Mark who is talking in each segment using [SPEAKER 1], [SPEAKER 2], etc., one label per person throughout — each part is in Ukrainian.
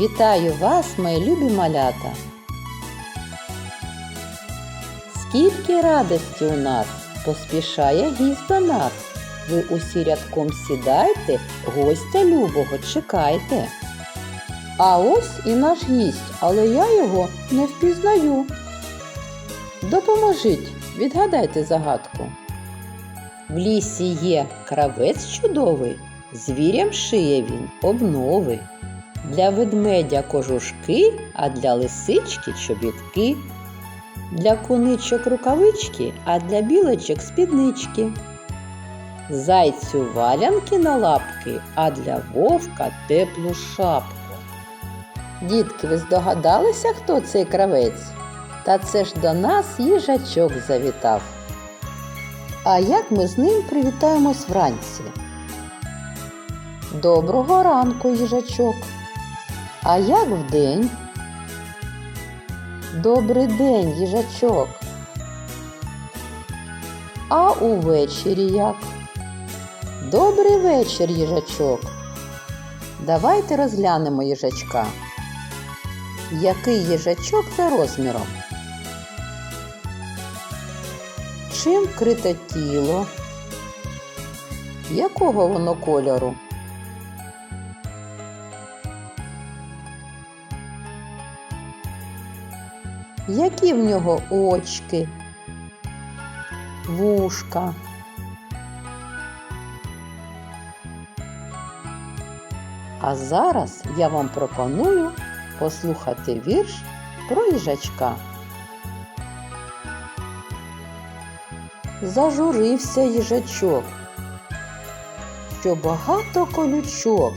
[SPEAKER 1] Вітаю вас, мої любі малята! Скільки радості у нас, поспішає гість до нас. Ви усі рядком сідайте, гостя любого чекайте. А ось і наш гість, але я його не впізнаю. Допоможіть, відгадайте загадку. В лісі є кравець чудовий, звірям шиє він обнови. Для ведмедя кожушки, а для лисички чобітки. Для куничок рукавички, а для білочок спіднички. Зайцю валянки на лапки, а для вовка теплу шапку. Дітки, ви здогадалися, хто цей кравець? Та це ж до нас їжачок завітав. А як ми з ним привітаємось вранці? Доброго ранку, їжачок. А як вдень? Добрий день, їжачок. А увечері як? Добрий вечір, їжачок. Давайте розглянемо їжачка. Який їжачок за розміром? Чим крите тіло? Якого воно кольору? Які в нього очки, вушка? А зараз я вам пропоную послухати вірш про їжачка. Зажурився їжачок, що багато колючок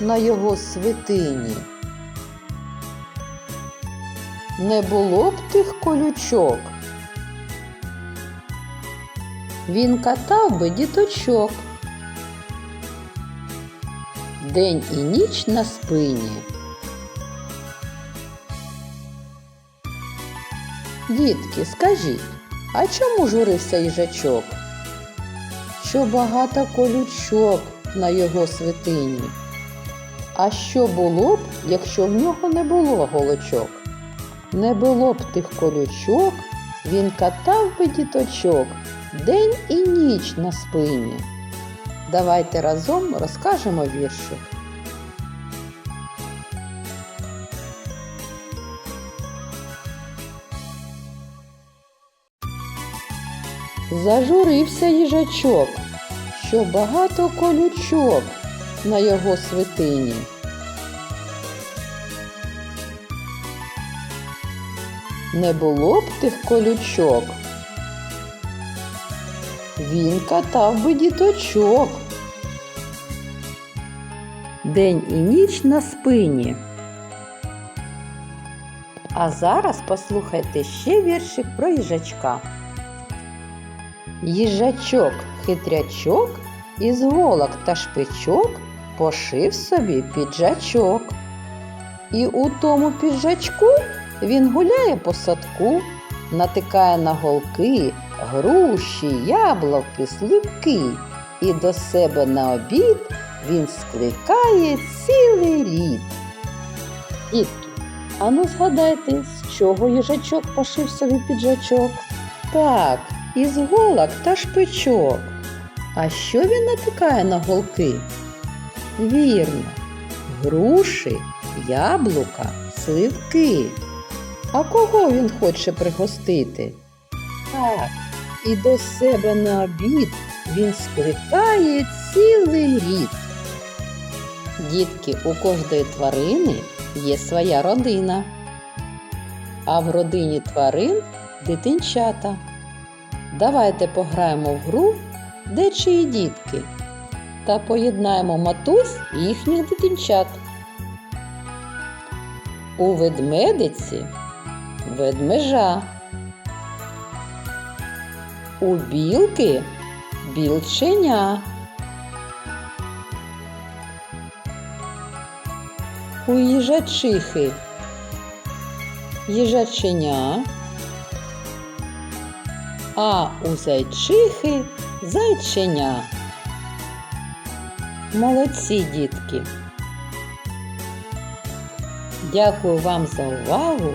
[SPEAKER 1] на його свитині. Не було б тих колючок. Він катав би діточок. День і ніч на спині. Дітки, скажіть, а чому журився їжачок? Що багато колючок на його свитині. А що було б, якщо в нього не було голочок? Не було б тих колючок, він катав би діточок день і ніч на спині. Давайте разом розкажемо віршик. Зажурився їжачок, що багато колючок на його свитині. Не було б тих колючок. Він катав би діточок. День і ніч на спині. А зараз послухайте ще віршик про їжачка. Їжачок хитрячок із голок та шпичок пошив собі піджачок. І у тому піджачку він гуляє по садку, натикає на голки, груші, яблуки, сливки, і до себе на обід він скликає цілий рід. Дітки, ану згадайте, з чого їжачок пошив собі піджачок? Так, із голок та шпичок. А що він натикає на голки? Вірно, груші, яблука, сливки. А кого він хоче пригостити? Так, і до себе на обід він скликає цілий рід. Дітки, у кожної тварини є своя родина, а в родині тварин дитинчата. Давайте пограємо в гру де чиї дітки та поєднаємо матусь і їхніх дитинчат. У ведмедиці ведмежа. У білки білченя. У їжачихи їжаченя, а у зайчихи зайченя. Молодці, дітки! Дякую вам за увагу.